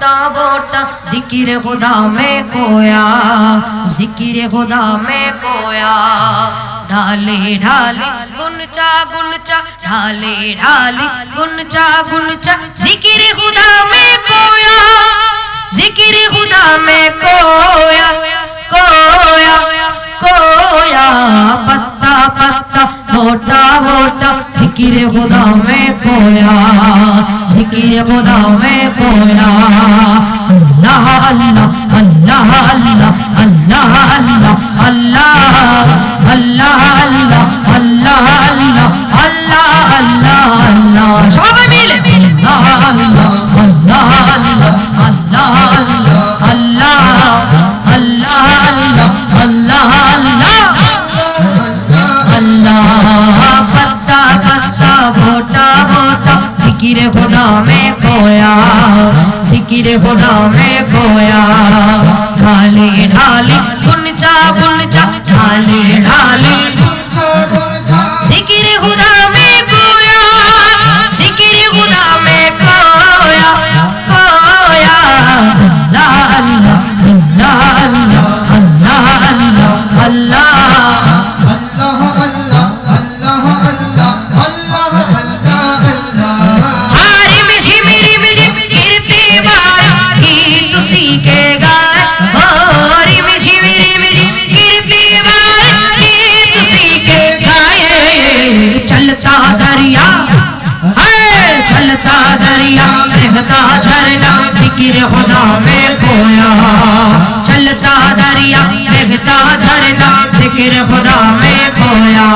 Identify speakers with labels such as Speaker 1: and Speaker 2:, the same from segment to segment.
Speaker 1: ٹوٹا بوٹا، ذکر خدا میں کویا ذکر خدا میں کویا ڈھالے ڈھالے، گنچا گنچا، ڈھالے ڈھالے، گنچا گنچا، ذکر خدا میں کویا ذکر خدا میں کویا کویا کویا پتا پتا، موٹا موٹا، ذکر خدا میں کویا کی خدا میں کویا اللہ اللہ اللہ اللہ اللہ اللہ اللہ اللہ اللہ اللہ জীবন মে چلتا جھرنا، ذکر خدا میں کھویا۔ چلتا دریا بہتا جھرنا، ذکر خدا میں کھویا۔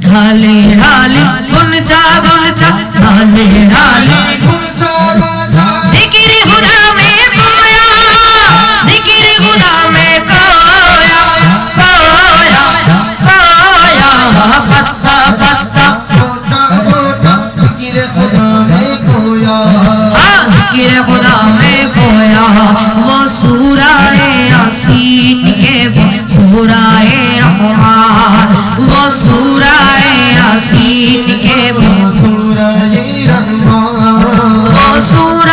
Speaker 1: ڈھالے ڈھالے گنجا گنجا ڈھالے ڈھالے۔ Oh.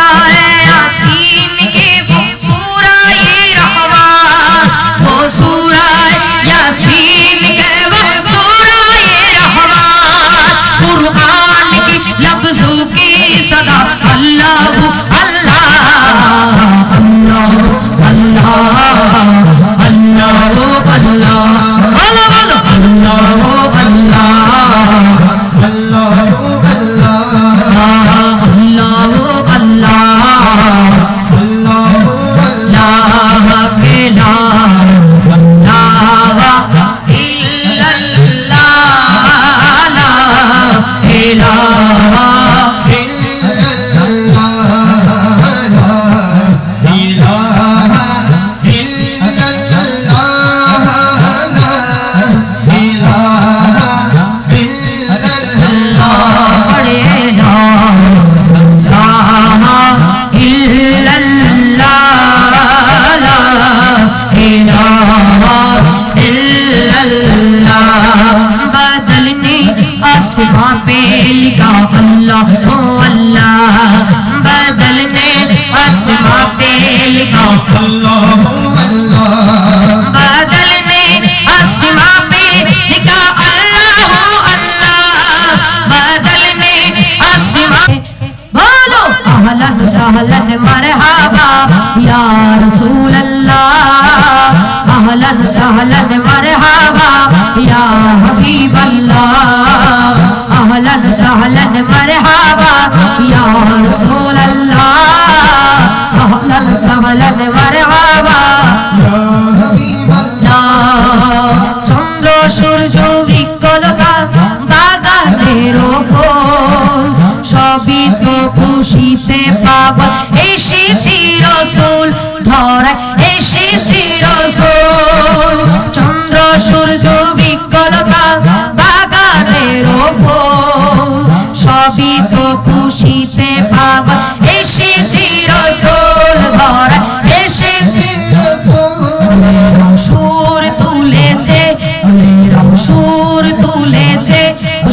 Speaker 1: اہلن مرحبا یا رسول اللہ اہلن سہلن مرحبا.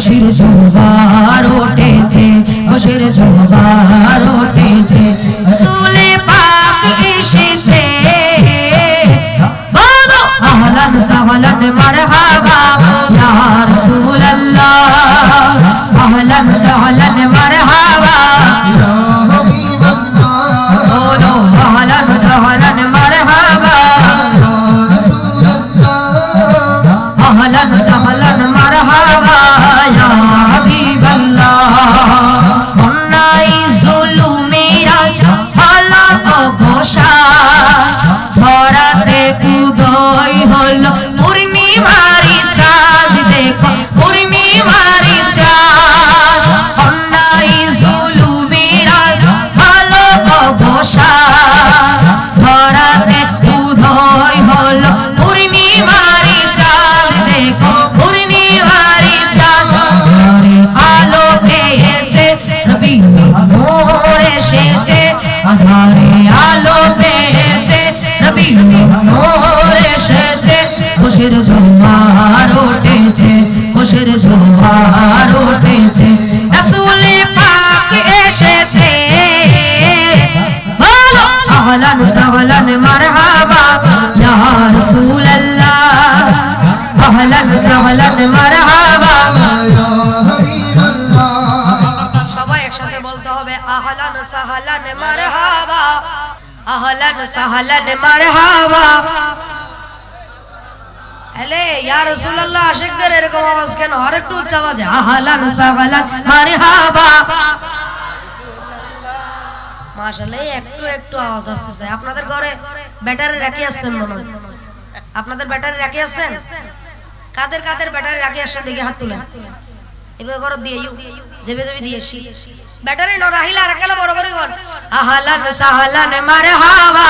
Speaker 1: খুশির জোহবার উঠেছে খুশির জোহবার উঠেছে। রসুলে পাক এসেছে। বলো আহলান সাহলান মারহাবা ইয়া রাসূলুল্লাহ। আহলান সাহলান সাহলান মারহাবা। মারহাবা ইয়া রাসূলুল্লাহ, আশিকদের এরকম আওয়াজ কেন? একটু উচ্চ আওয়াজে মারহাবা। মাশাআল্লাহ একটু একটু আওয়াজ আসতেছে। আপনাদের ঘরে ব্যাটারি রাখি আসছেন মনে হয়? আপনাদের ব্যাটারি রাখি আসছেন? কাদের কাদের ব্যাটারি রাখি আসছেন দেখি হাত তুলেন। এবার ঘর দিয়ে ইউ জেবে জেবে দিয়ে এসি ব্যাটারি ন রাহিলা রাখালা বড় গন আহালান সাহালান মারহাবা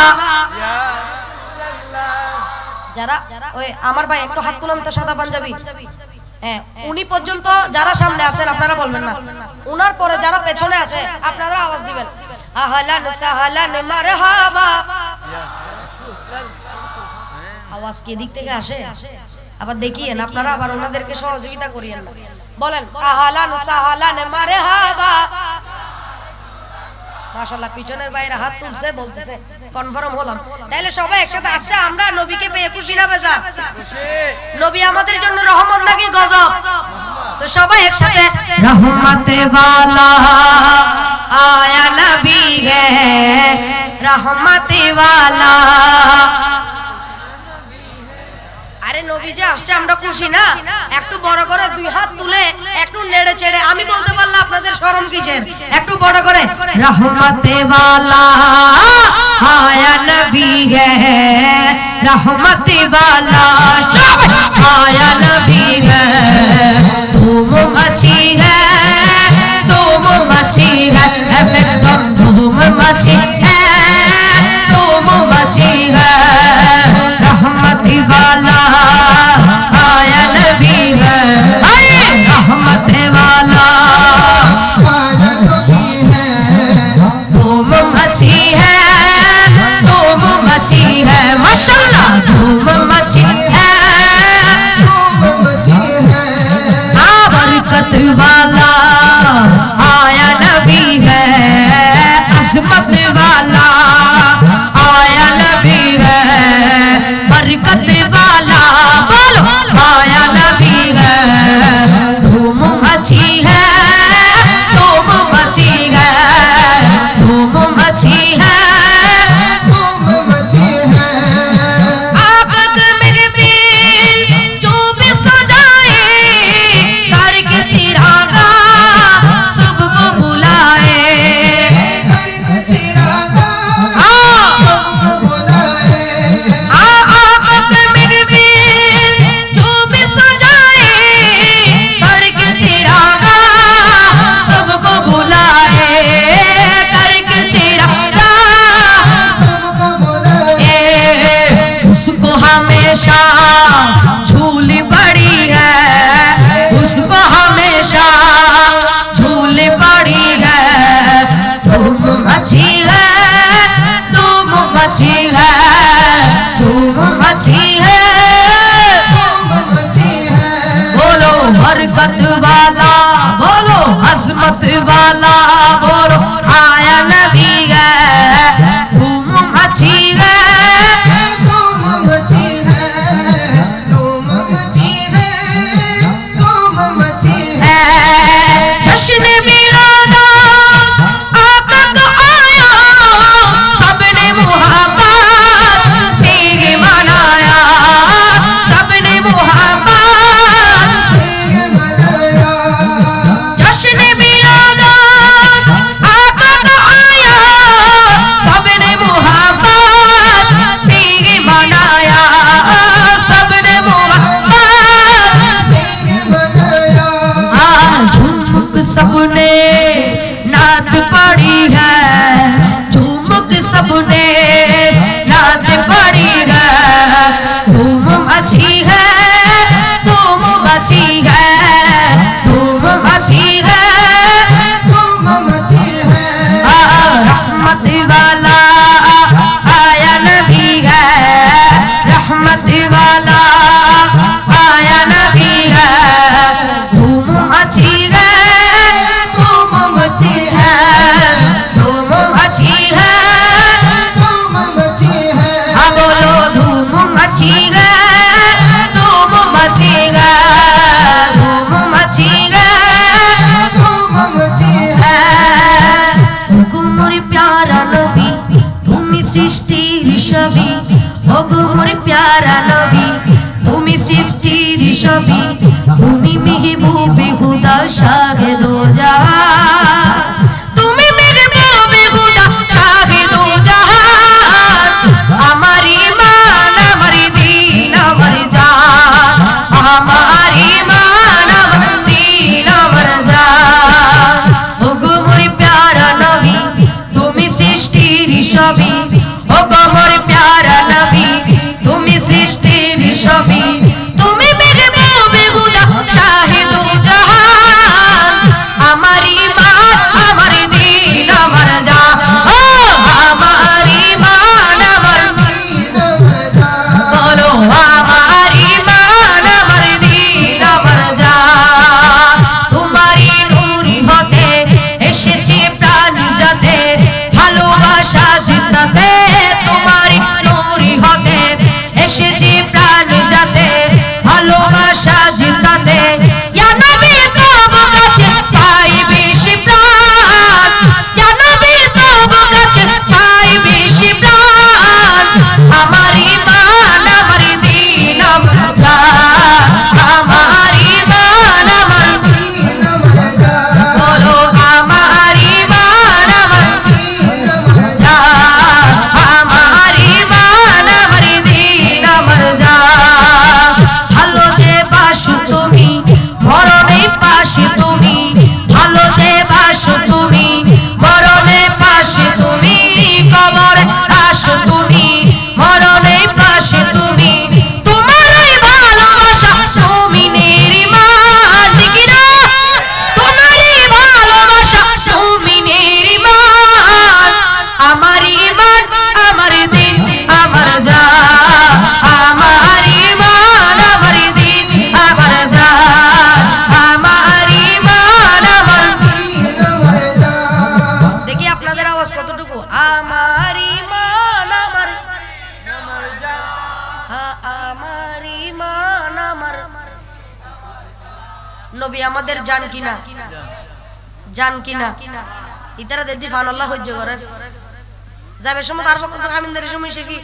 Speaker 1: যারা ওই আমার ভাই একটু হাত তুলেন তো সাদা পাঞ্জাবি। হ্যাঁ উনি পর্যন্ত যারা সামনে আছেন, আপনারা বলবেন না। উনার পরে যারা পেছনে আছে আপনারা আওয়াজ দিবেন। আহালান, সাহালান মারহাবা আওয়াজ কি দিক থেকে আসে? আবার দেখিয়েন, আপনারা আবার ওনাদেরকে সহযোগিতা করিয়েন বলেন, আহালান, সাহালান মারহাবা মাশাআল্লাহ, পিছনের বাইরে হাত তুলছে, বলতেছে কনফার্ম হলাম। তাইলে সবাই একসাথে আচ্ছা আমরা নবীকে পেয়ে খুশি না বেজা? নবী আমাদের জন্য রহমত নাকি গজব? তো সবাই একসাথে, রহমতে ওয়ালা আয়া নবী হে, রহমতে ওয়ালা আরে নবী যে আসছে আমরা খুশি না একটু বড় করে দুই হাত তুলে একটু নেড়ে চেড়ে আমি বলতে পারলাম আপনাদের শরম কিসের একটু বড় করে রহমতে वाला आया नबी है रहमते वाला सब आया नबी है तुम मची है तुम मची है एकदम तुम मची है तुम मची है रहमती वाला है अजमत वाला mamá. কিনা? ইতারা দেখি ফান আল্লাহ সহ্য করেন যাবে সময় তার পক্ষ থেকে সময় সে কি?